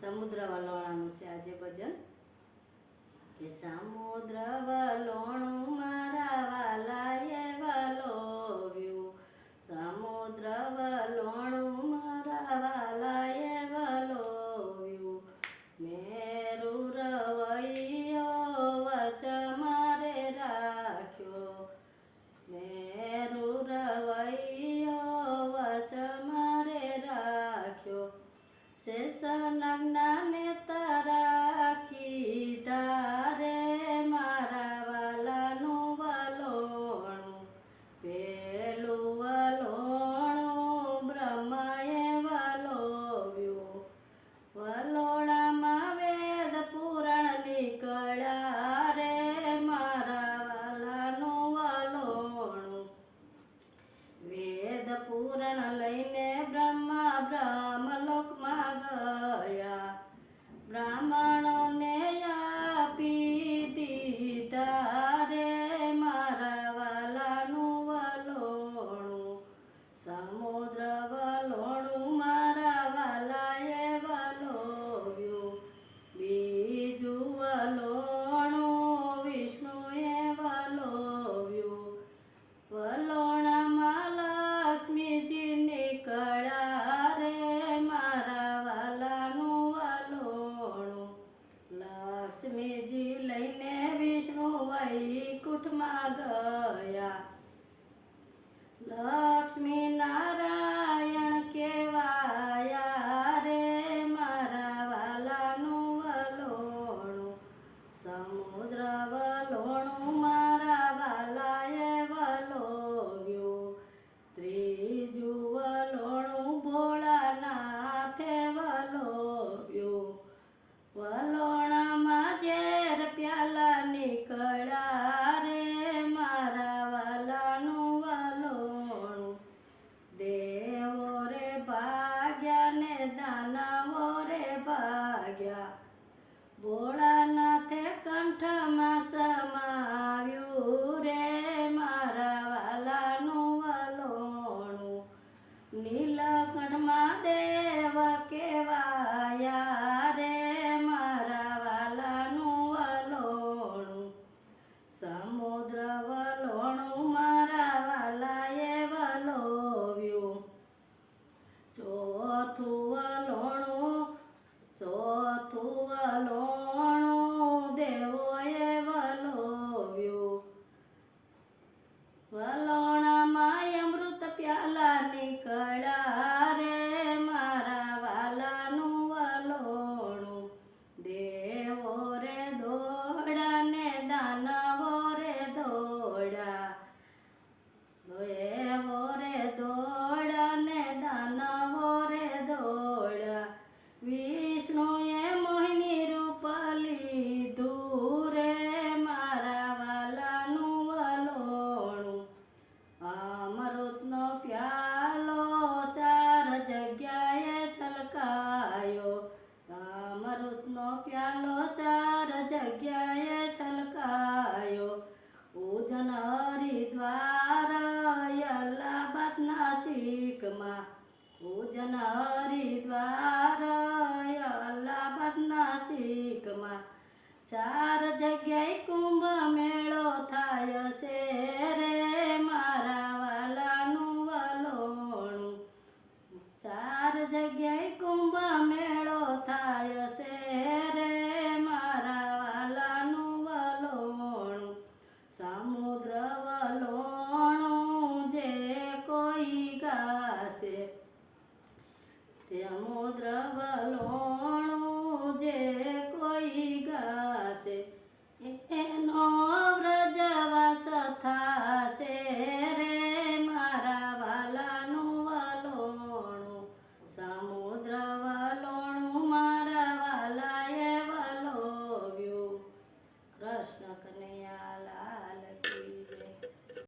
સમુદ્ર વલોણાનું છે આજે ભજન. કે સમુદ્ર વલોણું લઈને વિષ્ણુ વૈકુંઠમાં ગયા. લક્ષ્મી નારાયણ નીલકંઠમાં દેવ કેવાયા રે મારા વાલાનું વલોણું. સમુદ્ર વલોણું મારા વાલાએ વલોવ્યું. ચોથું વલોણું ચોથું વલોણું દેવોએ વલોવ્યું. વલોણ જનરી દ્વાર અલ્લાહ બદના શીખમાં ચા મુદ્ર બલોણું જે કોઈ ગાશે એનો